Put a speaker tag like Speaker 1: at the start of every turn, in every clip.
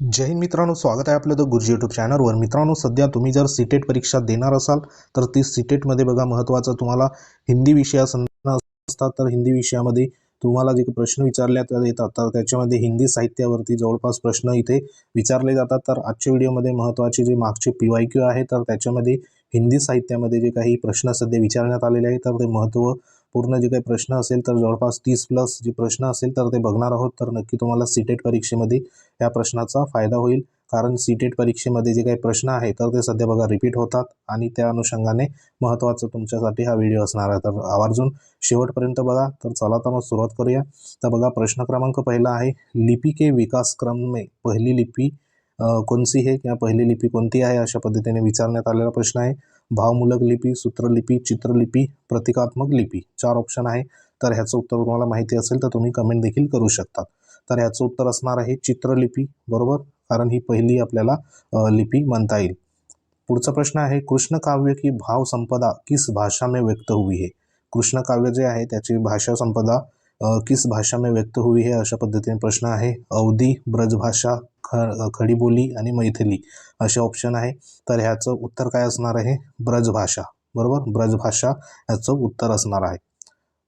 Speaker 1: जय हिंद मित्रांनो स्वागत आहे आपलं द गुरुजी यूट्यूब चॅनलवर मित्रांनो सध्या तुम्ही जर सीटेट परीक्षा देणार असाल तर ती सीटेटमध्ये बघा महत्त्वाचं तुम्हाला हिंदी विषयासंदर्भात असतात तर हिंदी विषयामध्ये तुम्हाला जे प्रश्न विचारले येतात तर त्याच्यामध्ये हिंदी साहित्यावरती जवळपास प्रश्न इथे विचारले जातात. तर आजच्या व्हिडिओमध्ये महत्त्वाचे जे मागचे पी वाय क्यू आहे तर त्याच्यामध्ये हिंदी साहित्यामध्ये जे काही प्रश्न सध्या विचारण्यात आलेले आहे तर ते महत्त्व पूर्ण जे काही प्रश्न असेल तर जवळपास तीस प्लस जे प्रश्न असेल तर ते बघणार आहोत. तर नक्की तुम्हाला सीटेट परीक्षेमध्ये या प्रश्नाचा फायदा होईल. कारण सीटेट परीक्षेमध्ये जे काही प्रश्न आहे तर ते सध्या बघा रिपीट होतात आणि त्या अनुषंगाने महत्त्वाचं तुमच्यासाठी हा व्हिडिओ असणार आहे. तर आवर्जून शेवटपर्यंत बघा. तर चला तर मग सुरुवात करूया. तर बघा प्रश्न क्रमांक पहिला आहे लिपी के विकास क्रम में पहिली लिपी कोणती आहे किंवा पहिली लिपी कोणती आहे अशा पद्धतीने विचारण्यात आलेला प्रश्न आहे. भावमूलक लिपी सूत्रलिपी चित्रलिपी प्रतिकात्मक लिपी चार ऑप्शन आहे. तर ह्याचं उत्तर तुम्हाला माहिती असेल तर तुम्ही कमेंट देखील करू शकता. तर ह्याचं उत्तर असणार आहे चित्रलिपी बरोबर? कारण ही पहिली आपल्याला लिपी म्हणता येईल. पुढचा प्रश्न आहे कृष्ण काव्य की भाव संपदा किस भाषा में व्यक्त हुई है? कृष्ण काव्य जे आहे त्याची भाषा संपदा किस भाषा में व्यक्त हुई है अशा पद्धतीने प्रश्न आहे. अवधी ब्रजभाषा ख खडीबोली आणि मैथिली असे ऑप्शन आहे. तर ह्याचं उत्तर काय असणार आहे? ब्रजभाषा बरोबर? ब्रजभाषा ह्याचं उत्तर असणार आहे.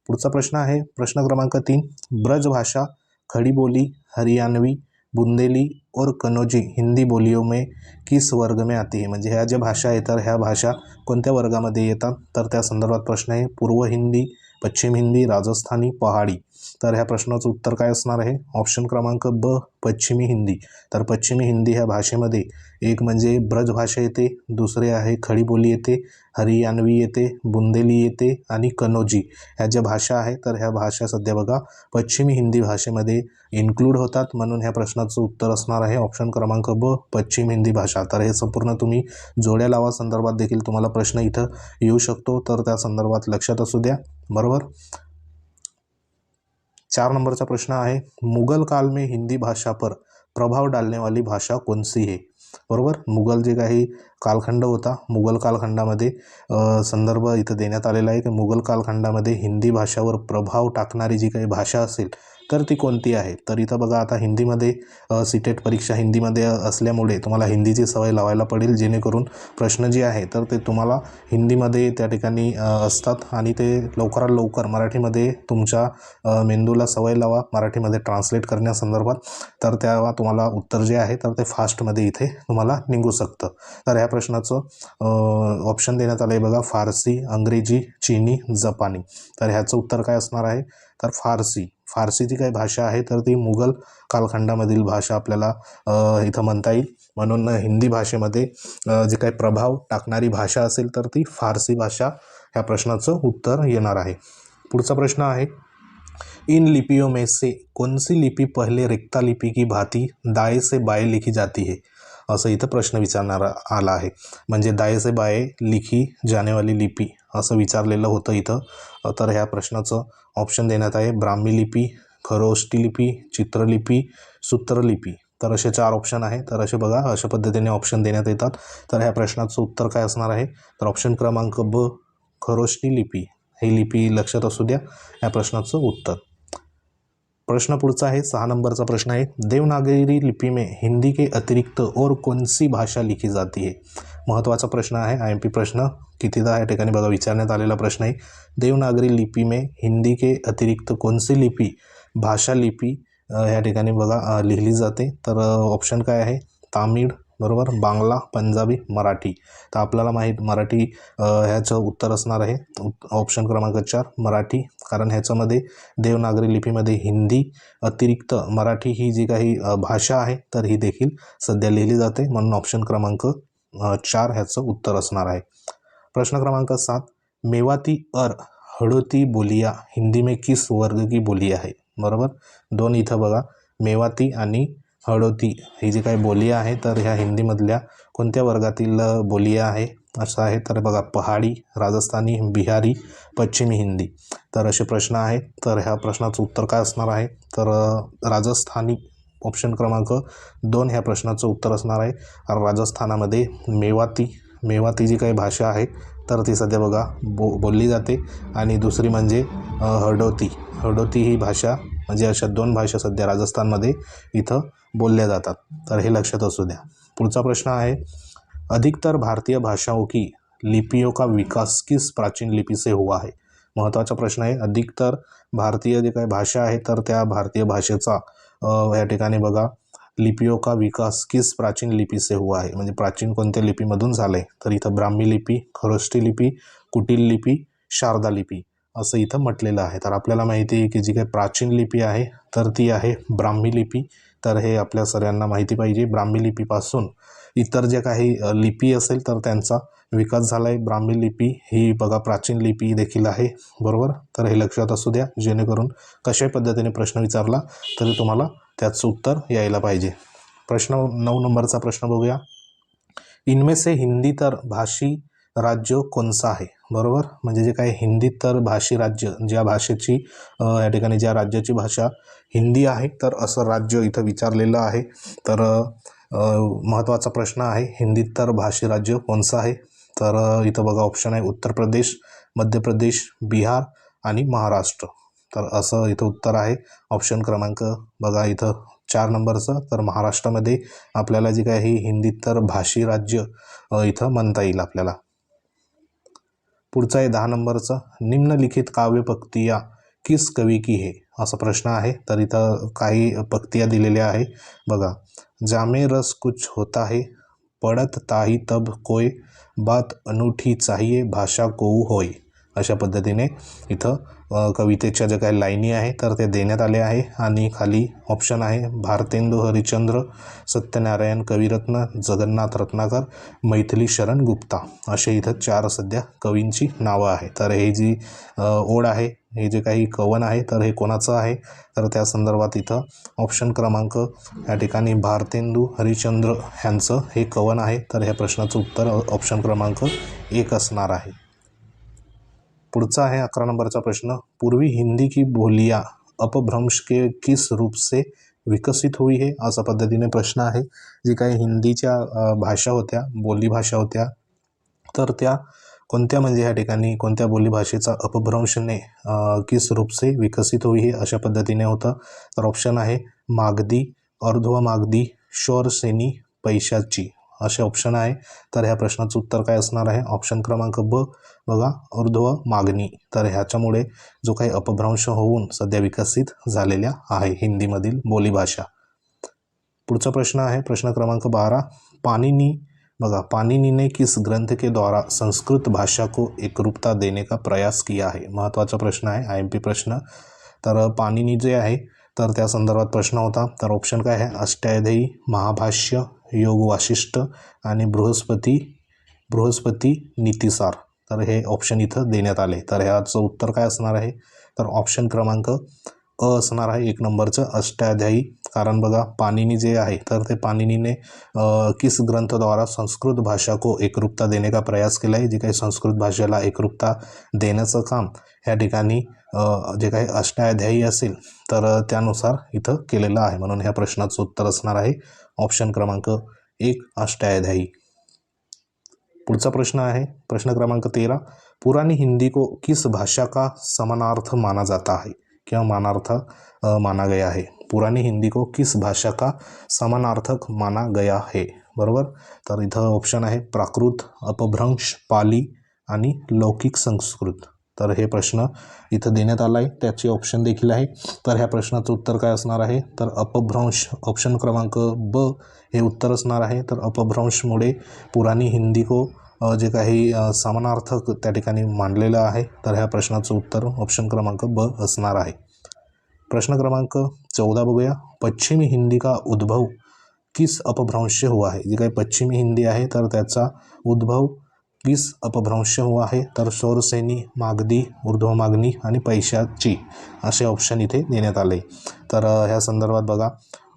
Speaker 1: पुढचा प्रश्न आहे. प्रश्न क्रमांक तीन. ब्रजभाषा खड़ी बोली हरियाणवी बुंदेली और कनौजी हिंदी बोलियों में किस वर्ग में आती है? म्हणजे ह्या ज्या भाषा आहेत तर ह्या भाषा कोणत्या वर्गामध्ये येतात? तर त्या संदर्भात प्रश्न आहे. पूर्व हिंदी पश्चिम हिंदी राजस्थानी पहाडी. तर ह्या प्रश्नाचं उत्तर काय असणार आहे? ऑप्शन क्रमांक ब पश्चिमी हिंदी. तर पश्चिमी हिंदी ह्या भाषेमध्ये एक म्हणजे ब्रज भाषा येते दुसरे आहे खडी बोली येते हरियाणवी येते बुंदेली येते आणि कनोजी. ह्या ज्या भाषा आहे तर ह्या भाषा सध्या बघा पश्चिमी हिंदी भाषेमध्ये इन्क्लूड होतात म्हणून ह्या प्रश्नाचं उत्तर असणार आहे. ऑप्शन क्रमांक ब पश्चिम हिंदी भाषा. तर हे संपूर्ण तुम्ही जोड्या लावा संदर्भात देखील तुम्हाला प्रश्न इथं येऊ शकतो. तर त्या संदर्भात लक्षात असू द्या. बरोबर? चार नंबरचा प्रश्न आहे मुगल काल में हिंदी भाषा पर प्रभाव डालने वाली भाषा कोणसी है बरोबर? मुघल जे काही कालखंड होता मुघल कालखंडामध्ये संदर्भ इथं देण्यात आलेला आहे की मुघल कालखंडामध्ये हिंदी भाषावर प्रभाव टाकणारी जी काही भाषा असेल तर ती कोणती आहे? तर इथं बघा आता हिंदीमध्ये सीटेट परीक्षा हिंदीमध्ये असल्यामुळे तुम्हाला हिंदीची सवय लावायला पडेल जेणेकरून प्रश्न जे आहे तर ते तुम्हाला हिंदीमध्ये त्या ठिकाणी असतात आणि ते लवकरात लवकर मराठीमध्ये तुमच्या मेंदूला सवय लावा मराठीमध्ये ट्रान्सलेट करण्यासंदर्भात. तर तेव्हा तुम्हाला उत्तर जे आहे तर ते फास्टमध्ये इथे तुम्हाला निघू शकतं. तर ह्या प्रश्नाचं ऑप्शन देण्यात आलं आहे बघा फारसी अंग्रेजी चीनी जपानी. तर ह्याचं उत्तर काय असणार आहे? तर फारसी. फारसी जी काही भाषा आहे तर ती मुघल कालखंडामधील भाषा आपल्याला इथं म्हणता येईल. म्हणून हिंदी भाषेमध्ये जे काही प्रभाव टाकणारी भाषा असेल तर ती फारसी भाषा ह्या प्रश्नाचं उत्तर येणार आहे. पुढचा प्रश्न आहे इन लिपियों में से कौन सी पहिले पहले रिक्ता लिपी की भाती दाय से बाय लिखी जाती है? असं इथं प्रश्न विचारणारा आला आहे. म्हणजे दाय से बाय लिखी जाने वाली लिपी. असं विचारलेलं होतं इथं. तर ह्या प्रश्नाचं ऑप्शन देण्यात आहे. ब्राह्मी लिपी खरोष्टी लिपी चित्रलिपी सूत्रलिपी. तर असे चार ऑप्शन आहे. तर असे बघा अशा पद्धतीने ऑप्शन देण्यात येतात. तर ह्या प्रश्नाचं उत्तर काय असणार आहे? तर ऑप्शन क्रमांक ब खरोष्टी लिपी ही लिपी लक्षात असू द्या. या प्रश्नाचं उत्तर. प्रश्न पुढचा आहे. सहा नंबरचा प्रश्न आहे. देवनागरी लिपि में हिंदी के अतिरिक्त और कौन सी भाषा लिखी जाती है महत्त्वाचा प्रश्न आहे. आय एम पी प्रश्न कितीदा या ठिकाणी बघा विचारण्यात आलेला प्रश्न आहे. देवनागरी लिपि में हिंदी के अतिरिक्त कोणसी लिपी भाषा लिपी या ठिकाणी बघा लिहिली जाते. तर ऑप्शन काय आहे? तामिळ बरोबर? बांगला पंजाबी मराठी. तर आपल्याला माहीत मराठी ह्याचं उत्तर असणार आहे. ऑप्शन क्रमांक चार मराठी. कारण ह्याच्यामध्ये देवनागरी लिपीमध्ये हिंदी अतिरिक्त मराठी ही जी काही भाषा आहे तर ही देखील सध्या लिहिली जाते. म्हणून ऑप्शन क्रमांक चार ह्याचं उत्तर असणार आहे. प्रश्न क्रमांक सात मेवाती अर हडोती बोलिया हिंदी में किस वर्ग की बोली आहे? बरोबर? दोन इथं बघा. मेवाती आणि हळोती. ही जी काही बोली आहे तर ह्या हिंदीमधल्या कोणत्या वर्गातील बोली बोलिया आहे? असं आहे तर बघा पहाडी राजस्थानी बिहारी पश्चिमी हिंदी. तर असे प्रश्न आहेत. तर ह्या प्रश्नाचं उत्तर काय असणार आहे? तर राजस्थानी ऑप्शन क्रमांक दोन ह्या प्रश्नाचं उत्तर असणार आहे. राजस्थानामध्ये मेवाती मेवाती जी काही भाषा आहे तर ती सध्या बघा बो बोलली जाते. आणि दुसरी म्हणजे हडोती हडोती ही भाषा म्हणजे अशा दोन भाषा सध्या राजस्थानमध्ये इथं बोलल्या जातात. तर हे लक्षात असू द्या. पुढचा प्रश्न आहे अधिकतर भारतीय भाषाओं की लिपियों का विकास किस प्राचीन लिपी से हुआ है? महत्त्वाचा प्रश्न आहे अधिकतर भारतीय जे काही भाषा आहे तर त्या भारतीय भाषेचा या ठिकाणी बघा लिपियों का विकास किस प्राचीन लिपी से हुआ आहे म्हणजे प्राचीन कोणत्या लिपीमधून झालं आहे तर इथं ब्राह्मी लिपी खरोष्टी लिपी कुटील लिपी शारदा लिपी असं इथं म्हटलेलं आहे. तर आपल्याला माहिती आहे की जी काही प्राचीन लिपी आहे तर ती आहे ब्राह्मी लिपी. तर हे आपल्या सगळ्यांना माहिती पाहिजे. ब्राह्मी लिपीपासून इतर जे काही लिपी असेल तर त्यांचा विकास झाला आहे ब्राह्मी लिपी ही बघा प्राचीन लिपी देखील आहे. बरोबर? तर हे लक्षात असू द्या. जेणेकरून कशाही पद्धतीने प्रश्न विचारला तरी तुम्हाला त्याचं उत्तर यायला पाहिजे. प्रश्न नऊ नंबरचा प्रश्न बघूया. इनमें से हिंदी तर भाषी राज्य कोणचा आहे? बरोबर? म्हणजे जे काही हिंदी तर भाषी राज्य ज्या भाषेची या ठिकाणी ज्या राज्याची भाषा हिंदी आहे तर असं राज्य इथं विचारलेलं आहे. तर महत्त्वाचा प्रश्न आहे हिंदी तर भाषी राज्य कोणचं आहे? तर इथं बघा ऑप्शन आहे उत्तर प्रदेश मध्य प्रदेश बिहार आणि महाराष्ट्र. तर असं इथं उत्तर आहे. ऑप्शन क्रमांक बघा इथं चार नंबरचं तर महाराष्ट्रामध्ये आपल्याला जी काही हिंदी तर भाषी राज्य इथं म्हणता येईल आपल्याला. पुढचं आहे दहा नंबरचं निम्नलिखित काव्यपक्तिया किस कवी की हे? असा प्रश्न आहे. तर इथं काही पक्तिया दिलेल्या आहे. बघा जामे रस कुछ होता है पडत ताही तब कोय बात अनूठी चाहिए भाषा कोऊ होय. अशा पद्धतीने इथं कवितेच्या ज्या काही लाईनी आहे तर ते देण्यात आले आहे. आणि खाली ऑप्शन आहे भारतेंदू हरिश्चंद्र सत्यनारायण कविरत्न जगन्नाथ रत्नाकर मैथिली शरण गुप्ता. असे इथं चार सध्या कवींची नावं आहे तर हे जी ओढ आहे हे जे काही कवन आहे तर हे कोणाचं आहे? तर त्या संदर्भात इथं ऑप्शन क्रमांक या ठिकाणी भारतेंदू हरिश्चंद्र ह्यांचं हे कवन आहे. तर ह्या प्रश्नाचं उत्तर ऑप्शन क्रमांक एक असणार आहे. पुढचा आहे अकरा नंबरचा प्रश्न. पूर्वी हिंदी की बोलिया अपभ्रंश के किस रूप से विकसित हुई हे? असा पद्धतीने प्रश्न आहे. जी काही हिंदीच्या भाषा होत्या बोलीभाषा होत्या तर त्या कोणत्या म्हणजे या ठिकाणी कोणत्या बोलीभाषेचा अपभ्रंशने किस रूप से विकसित हुई हे? अशा पद्धतीने होतं. तर ऑप्शन आहे मागदी अर्ध्व मागदी शौरसेनी पैशाची. असे ऑप्शन आहे. तर ह्या प्रश्नाचं उत्तर काय असणार आहे? ऑप्शन क्रमांक ब. बघा ऊर्ध्व मागणी. तर ह्याच्यामुळे जो काही अपभ्रंश होऊन सध्या विकसित झालेल्या आहे हिंदीमधील बोलीभाषा. पुढचा प्रश्न आहे. प्रश्न क्रमांक बारा. पाणिनी. बघा पाणिनी ने किस ग्रंथ के द्वारा संस्कृत भाषा को एकरूपता देने का प्रयास किया आहे? महत्त्वाचा प्रश्न आहे. आय एम पी प्रश्न. तर पाणिनी जे आहे तर त्या संदर्भात प्रश्न होता. तर ऑप्शन काय आहे? अष्टाध्यायी महाभाष्य. योग वाशिष्ठ आणि बृहस्पती बृहस्पती नीतिसार. तर हे ऑप्शन इथं देण्यात आले. तर ह्याचं उत्तर काय असणार आहे? तर ऑप्शन क्रमांक अ असणार आहे. एक नंबरचं अष्टाध्यायी कारण बघा पाणिनी जे आहे तर ते पाणिनीने किस ग्रंथद्वारा संस्कृत भाषा को एकरूपता देने का प्रयास केला आहे? जे काही संस्कृत भाषेला एकरूपता देण्याचं काम ह्या ठिकाणी जे काही अष्टाध्यायी असेल तर त्यानुसार इथं केलेलं आहे. म्हणून ह्या प्रश्नाचं उत्तर असणार आहे. ऑप्शन क्रमांक एक अष्टाध्यायी. पुढचा प्रश्न आहे. प्रश्न क्रमांक तेरा. पुरानी हिंदी को किस भाषा का समानार्थ माना जाता है? किंवा मानार्थ माना गया है? पुरानी हिंदी को किस भाषा का समानार्थक माना गया है? बरोबर? तर इथं ऑप्शन आहे प्राकृत अपभ्रंश पाली आणि लौकिक संस्कृत. तर हे प्रश्न इथं देण्यात आला आहे त्याचे ऑप्शन देखील आहे. तर ह्या प्रश्नाचं उत्तर काय असणार आहे? तर अपभ्रंश ऑप्शन क्रमांक ब हे उत्तर असणार आहे. तर अपभ्रंशमुळे पुराणी हिंदी को जे काही समानार्थक त्या ठिकाणी मांडलेलं आहे तर ह्या प्रश्नाचं उत्तर ऑप्शन क्रमांक ब असणार आहे. प्रश्न क्रमांक चौदा बघूया. पश्चिमी हिंदी का उद्भव किस अपभ्रंश हुआ आहे जी काही पश्चिमी हिंदी आहे तर त्याचा उद्भव किस अपभ्रंश हुआ आहे तर शौरसेनी मागदी ऊर्ध्व मागणी आणि पैशाची असे ऑप्शन इथे देण्यात आले. तर ह्या संदर्भात बघा.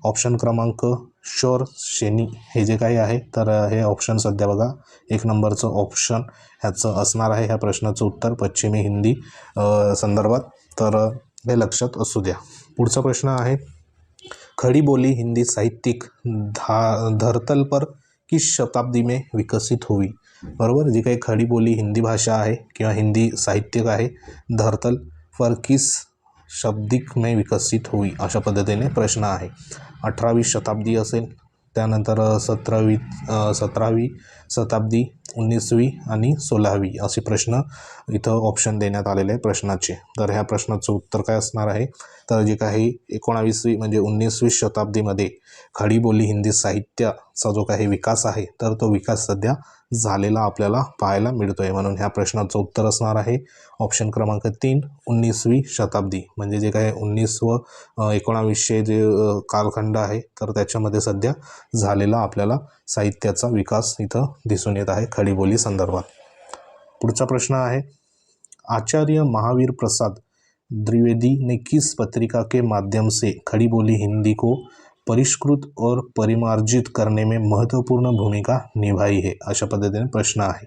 Speaker 1: ऑप्शन क्रमांक शोर शेनी हे जे काही आहे तर हे ऑप्शन सध्या बघा. एक नंबरचं ऑप्शन ह्याचं असणार आहे ह्या प्रश्नाचं उत्तर पश्चिमी हिंदी संदर्भात. तर हे लक्षात असू द्या. पुढचा प्रश्न आहे खड़ी बोली हिंदी साहित्यिक धा धरतल पर किस शताब्दी में विकसित हुई? बरोबर? जी काही खडी बोली हिंदी भाषा आहे किंवा हिंदी साहित्यिक आहे धरतल पर किस शब्दिक में विकसित हुई? अशा पद्धतीने प्रश्न आहे. अठरावी शताब्दी असेल त्यानंतर सतरावी सतरावी शताब्दी उन्नीसवी आणि सोळावी असे प्रश्न इथं ऑप्शन देण्यात आलेले आहे प्रश्नाचे. तर ह्या प्रश्नाचं उत्तर काय असणार आहे? तर जे काही एकोणावीसवी म्हणजे उन्नीसवी शताब्दीमध्ये खडी बोली हिंदी साहित्याचा जो काही विकास आहे तर तो विकास सध्या झालेला आपल्याला पाहायला मिळतो आहे म्हणून ह्या प्रश्नाचं उत्तर असणार आहे ऑप्शन क्रमांक तीन उन्नीसवी शताब्दी. म्हणजे जे काही उन्नीस व एकोणावीसशे जे कालखंड आहे तर त्याच्यामध्ये सध्या झालेला आपल्याला साहित्याचा विकास इथं दिसून येत आहे खडीबोली संदर्भात. पुढचा प्रश्न आहे आचार्य महावीर प्रसाद द्विवेदी ने किस पत्रिका के माध्यम से खड़ी बोली हिंदी को परिष्कृत और परिमार्जित करने में महत्त्वपूर्ण भूमिका निभाई है अशा पद्धतीने प्रश्न आहे.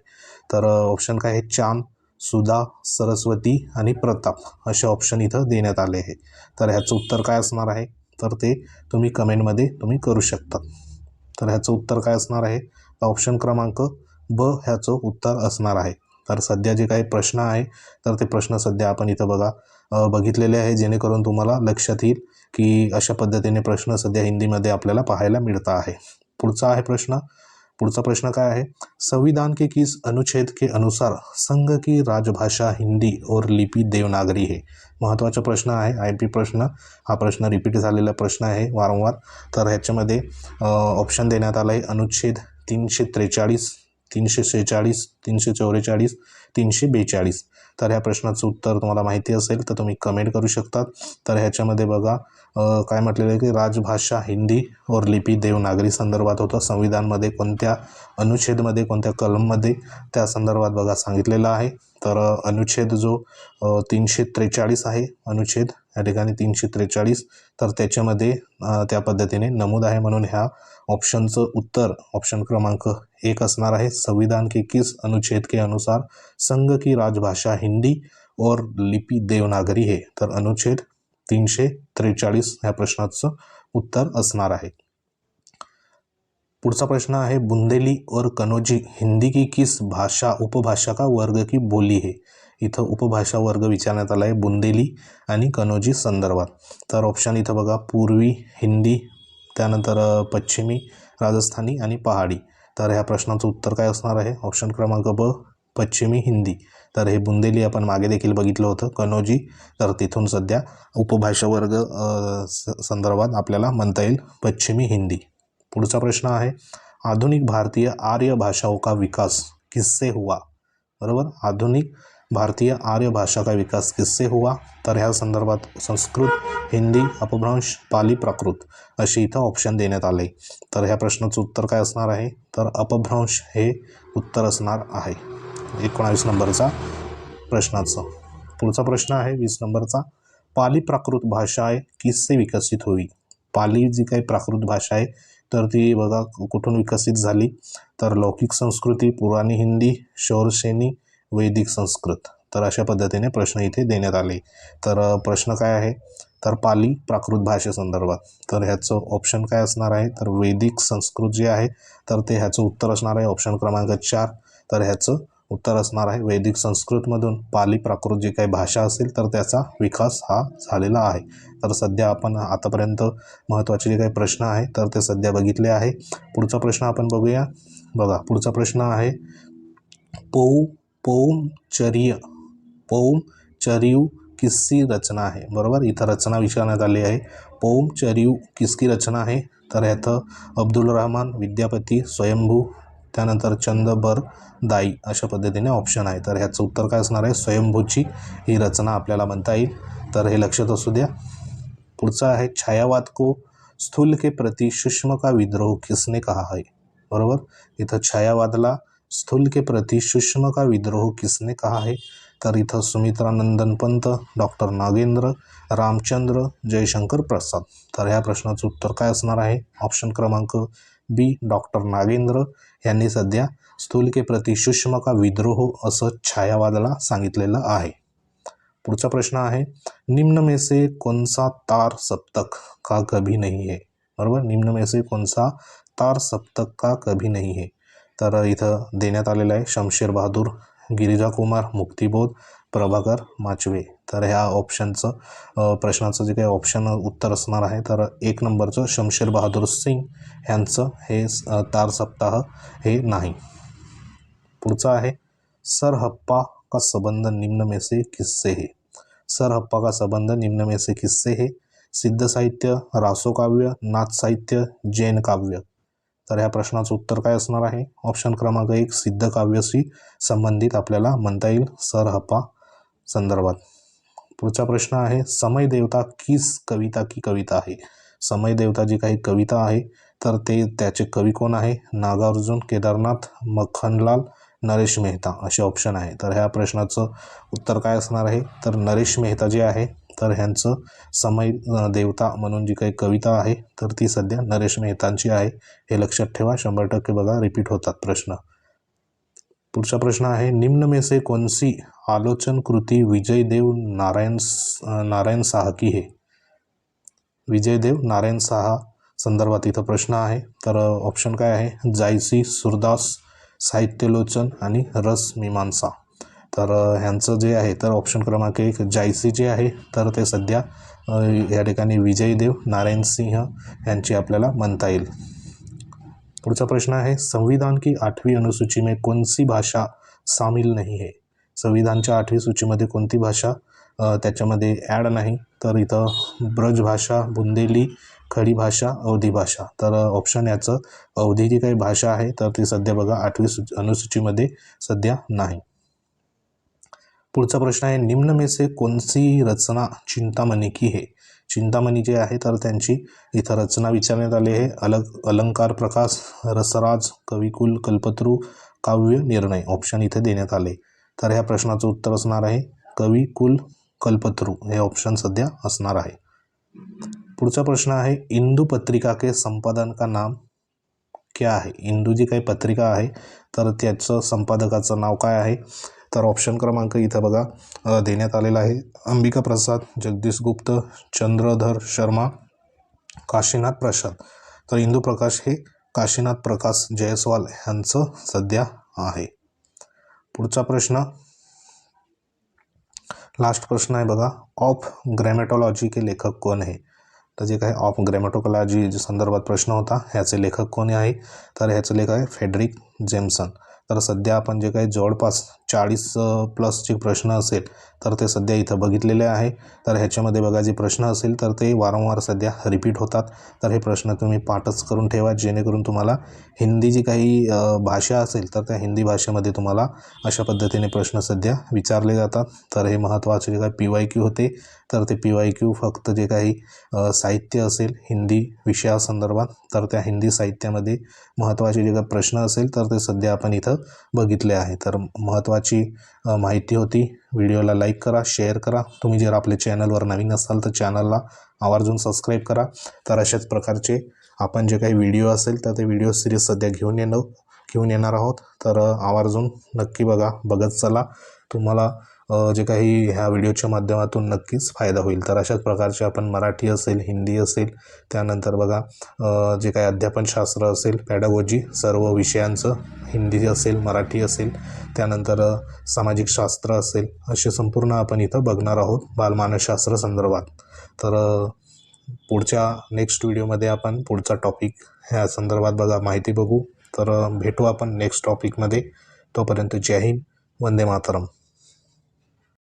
Speaker 1: तर ऑप्शन काय आहे? चांद सुधा सरस्वती आणि प्रताप असे ऑप्शन इथं देण्यात आले आहे. तर ह्याचं उत्तर काय असणार आहे? तर ते तुम्ही कमेंटमध्ये तुम्ही करू शकता. तर ह्याचं उत्तर काय असणार आहे? ऑप्शन क्रमांक ब ह्याचं उत्तर असणार आहे. तर सध्या जे काही प्रश्न आहे तर ते प्रश्न सध्या आपण इथं बघा. बघितलेले आहे जेणेकरून तुम्हाला लक्षात येईल की अशा पद्धतीने प्रश्न सध्या हिंदीमध्ये आपल्याला पाहायला मिळता आहे. पुढचा आहे प्रश्न. पुढचा प्रश्न काय आहे? संविधान के किस अनुच्छेद के अनुसार संघ की राजभाषा हिंदी और लिपी देवनागरी हे? महत्त्वाचा प्रश्न आहे. आय पी प्रश्न. हा प्रश्न रिपीट झालेला प्रश्न आहे वारंवार. तर ह्याच्यामध्ये ऑप्शन देण्यात आला आहे अनुच्छेद तीनशे त्रेचाळीस तीनशे सेहेचाळीस तीनशे चौवेचाळीस तीनशे बेचाळीस. तर ह्या प्रश्नाचं उत्तर तुम्हाला माहिती असेल तर तुम्ही कमेंट करू शकतात. तर ह्याच्यामध्ये बघा काय म्हटलेलं आहे की राजभाषा हिंदी और लिपी देवनागरी संदर्भात होतं. संविधानमध्ये कोणत्या अनुच्छेदमध्ये कोणत्या कलममध्ये त्या संदर्भात बघा सांगितलेलं आहे. तर अनुच्छेद जो तीनशे त्रेचाळीस आहे अनुच्छेद या ठिकाणी तीनशे त्रेचाळीस. तर त्याच्यामध्ये त्या पद्धतीने नमूद आहे म्हणून ह्या ऑप्शनचं उत्तर ऑप्शन क्रमांक एक असणार आहे. संविधान के किस अनुच्छेद के अनुसार संघ की राजभाषा हिंदी और लिपी देवनागरी हे. तर अनुच्छेद तीनशे त्रेचाळीस ह्या प्रश्नाचं उत्तर असणार आहे. पुढचा प्रश्न आहे बुंदेली और कनोजी हिंदी की किस भाषा उपभाषा का वर्ग की बोली है? इथं उपभाषा वर्ग विचारण्यात आला आहे बुंदेली आणि कनोजी संदर्भात. तर ऑप्शन इथं बघा पूर्वी हिंदी त्यानंतर पश्चिमी राजस्थानी आणि पहाडी. तर ह्या प्रश्नाचं उत्तर काय असणार आहे? ऑप्शन क्रमांक ब पश्चिमी हिंदी. तर हे बुंदेली आपण मागे देखील बघितलं होतं कनोजी. तर तिथून सध्या उपभाषा वर्ग स- संदर्भात आपल्याला म्हणता येईल पश्चिमी हिंदी. पुढचा प्रश्न आहे आधुनिक भारतीय आर्य भाषाओं का विकास? किस्से हुआ. बरोबर? आधुनिक भारतीय आर्य भाषा का विकास किससे हुआ? तर ह्या संदर्भात संस्कृत हिंदी अपभ्रंश पाली प्राकृत अशी इथं ऑप्शन देण्यात आले. तर ह्या प्रश्नाचं उत्तर काय असणार आहे? तर अपभ्रंश हे उत्तर असणार आहे. एकोणावीस नंबरचा प्रश्नाचं. पुढचा प्रश्न आहे वीस नंबरचा. पाली प्राकृत भाषा आहे किससे विकसित होई? पाली जी काही प्राकृत भाषा आहे तर ती बघा कुठून विकसित झाली? तर लौकिक संस्कृती पुराणी हिंदी शौरसेनी वैदिक संस्कृत. तर अशा पद्धतीने प्रश्न इथे देण्यात आले. तर प्रश्न काय आहे? तर पाली प्राकृत भाषेसंदर्भात तर ह्याचं ऑप्शन काय असणार आहे? तर वैदिक संस्कृत जे आहे तर ते ह्याचं उत्तर असणार आहे ऑप्शन क्रमांक चार. तर ह्याचं उत्तर असणार आहे वैदिक संस्कृतमधून. पाली प्राकृत जी काही भाषा असेल तर त्याचा विकास हा झालेला आहे. तर सध्या आपण आतापर्यंत महत्त्वाचे जे काही प्रश्न आहे तर ते सध्या बघितले आहे. पुढचा प्रश्न आपण बघूया. बघा पुढचा प्रश्न आहे पौ पौमचर्य पौमचर्यू किस्सी रचना आहे. बरोबर? इथं रचना विचारण्यात आली आहे. पौमचर्यू किसकी रचना आहे. तर ह्याचं अब्दुल रहमान विद्यापती स्वयंभू त्यानंतर चंदबर दाई अशा पद्धतीने ऑप्शन आहे. तर ह्याचं उत्तर काय असणार आहे? स्वयंभूची ही रचना आपल्याला म्हणता येईल. तर हे लक्षात असू द्या. पुढचा आहे छायावाद को स्थूल के प्रति सूक्ष्म का विद्रोह किसने कहा है? बरोबर? इथं छायावादला स्थूल के प्रति सूक्ष्म का विद्रोह किसने कहा है? तर इथं सुमित्रानंदन पंत डॉक्टर नागेंद्र रामचंद्र जयशंकर प्रसाद. तर ह्या प्रश्नाचं उत्तर काय असणार आहे? ऑप्शन क्रमांक बी डॉक्टर नागेंद्र. यांनी सध्या स्थूल के प्रति सूक्ष्म का विद्रोह असं छायावादाला सांगितलेलं आहे. पुढचा प्रश्न आहे निम्न में से तार सप्तक का कभी नहीं है? बरोबर? निम्न में से तार सप्तक का कभी नहीं है? तर इथं देण्यात आलेलं आहे शमशेर बहादूर गिरिजा कुमार मुक्तिबोध प्रभाकर माचवे. तर ह्या ऑप्शनचं प्रश्नाचं जे काही ऑप्शन उत्तर असणार आहे तर एक नंबरचं शमशेर बहादूर सिंग यांचं हे तार सप्ताह हे नाही. पुढचं आहे सर हप्पा का संबंध निम्न में से किस्से है? सर हप्पा का संबंध निम्न में से किस्से है? सिद्ध साहित्य रासो काव्य नाथ साहित्य जैन काव्य. तर ह्या प्रश्नाचं उत्तर काय असणार आहे? ऑप्शन क्रमांक एक सिद्ध काव्याशी संबंधित आपल्याला म्हणता येईल सर हप्पा संदर्भात. पुढचा प्रश्न आहे समय देवता कीस कविता की कविता आहे? समय देवता जी काही कविता आहे तर ते त्याचे कवी कोण आहे? नागार्जुन केदारनाथ मखनलाल नरेश मेहता असे ऑप्शन आहे. तर ह्या प्रश्नाचं उत्तर काय असणार आहे? तर नरेश मेहता जे आहे तर ह्यांचं समय देवता म्हणून जी काही कविता आहे तर ती सध्या नरेश मेहतांची आहे. हे लक्षात ठेवा शंभर टक्के बघा रिपीट होतात प्रश्न. पुढचा प्रश्न आहे निम्न में से आलोचन कृती विजयदेव नारायण नारायण साहा की हे? विजयदेव नारायण साहा संदर्भात इथं प्रश्न आहे. तर ऑप्शन काय आहे? जायसी सुरदास साहित्यलोचन आणि रस मीमांसा. तर ह्यांचं जे आहे तर ऑप्शन क्रमांक एक जायसी जे आहे तर ते सध्या या ठिकाणी विजय देव नारायण सिंह यांची आपल्याला म्हणता येईल. पुढचा प्रश्न आहे संविधान की आठवी अनुसूची में कौन सी भाषा सामील नाही आहे? संविधानच्या आठवी सूचीमध्ये कोणती भाषा त्याच्यामध्ये ॲड नाही तर इथं ब्रज भाषा बुंदेली खडी भाषा अवधी भाषा. तर ऑप्शन याचं अवधी जी काही भाषा आहे तर ती सध्या बघा आठवी सूची अनुसूचीमध्ये सध्या नाही. पुढचा प्रश्न आहे निम्न में से रचना चिंतामणी की हे? चिंतामणी जे आहे तर त्यांची इथं रचना विचारण्यात आली आहे. अलग अलंकार प्रकाश रसराज कविकुल कल्पतरू काव्य निर्णय ऑप्शन इथे देण्यात आले. तर ह्या प्रश्नाचं उत्तर असणार आहे कविकुल कल्पतरू हे ऑप्शन सध्या असणार आहे. पुढचा प्रश्न आहे इंदू पत्रिका के संपादन का नाम क्या आहे? इंदू जी काही पत्रिका आहे तर त्याचं संपादकाचं नाव काय आहे? तर ऑप्शन क्रमांक इथं बघा देण्यात आलेला आहे. अंबिका प्रसाद जगदीश गुप्त चंद्रधर शर्मा काशीनाथ प्रसाद. तर इंदू प्रकाश हे काशीनाथ प्रकाश जयस्वाल यांचं सध्या आहे. पुढचा प्रश्न. लास्ट प्रश्न आहे बघा ऑफ ग्रॅमेटॉलॉजी के लेखक कोण आहे? तर जे काही ऑफ ग्रॅमेटोलॉजी संदर्भात प्रश्न होता ह्याचे लेखक कोणी आहे? तर ह्याचं लेखक आहे फेडरिक जेम्सन. तर सध्या आपण जे काही जवळपास चाळीस प्लस जे प्रश्न असेल तर ते सध्या इथं बघितलेले आहे. तर ह्याच्यामध्ये बघा जे प्रश्न असेल तर ते वारंवार सध्या रिपीट होतात. तर हे प्रश्न तुम्ही पाठच करून ठेवा जेणेकरून तुम्हाला हिंदी जी काही भाषा असेल तर त्या हिंदी भाषेमध्ये तुम्हाला अशा पद्धतीने प्रश्न सध्या विचारले जातात. तर हे महत्त्वाचे जे काही पी वाय क्यू होते तर ते पी वाय क्यू फक्त जे काही साहित्य असेल हिंदी विषयासंदर्भात तर त्या हिंदी साहित्यामध्ये महत्त्वाचे जे काही प्रश्न असेल तर ते सध्या आपण इथं बघितले आहे. तर महत्त्वाचे महत्त्वाची माहिती होती. व्हिडिओला लाईक करा शेअर करा. तुम्ही जर आपल्या चॅनलवर नवीन असाल तर चॅनलला आवर्जून सबस्क्राईब करा. तर अशाच प्रकारचे आपण जे काही व्हिडिओ असेल तर ते व्हिडिओ सिरीज सध्या घेऊन येणं घेऊन येणार आहोत. तर आवर्जून नक्की बघा. बघत चला. तुम्हाला जे काही ह्या व्हिडिओच्या माध्यमातून नक्कीच फायदा होईल. तर अशाच प्रकारचे आपण मराठी असेल हिंदी असेल त्यानंतर बघा जे काही अध्यापनशास्त्र असेल पॅडागोजी सर्व विषयांचं हिंदी असेल मराठी असेल त्यानंतर सामाजिक शास्त्र असेल असे संपूर्ण आपण इथं बघणार आहोत बालमानसशास्त्र संदर्भात. तर पुढच्या नेक्स्ट व्हिडिओमध्ये आपण पुढचा टॉपिक ह्या संदर्भात बघा माहिती बघू. तर भेटू आपण नेक्स्ट टॉपिकमध्ये तोपर्यंत जय हिंद वंदे मातरम.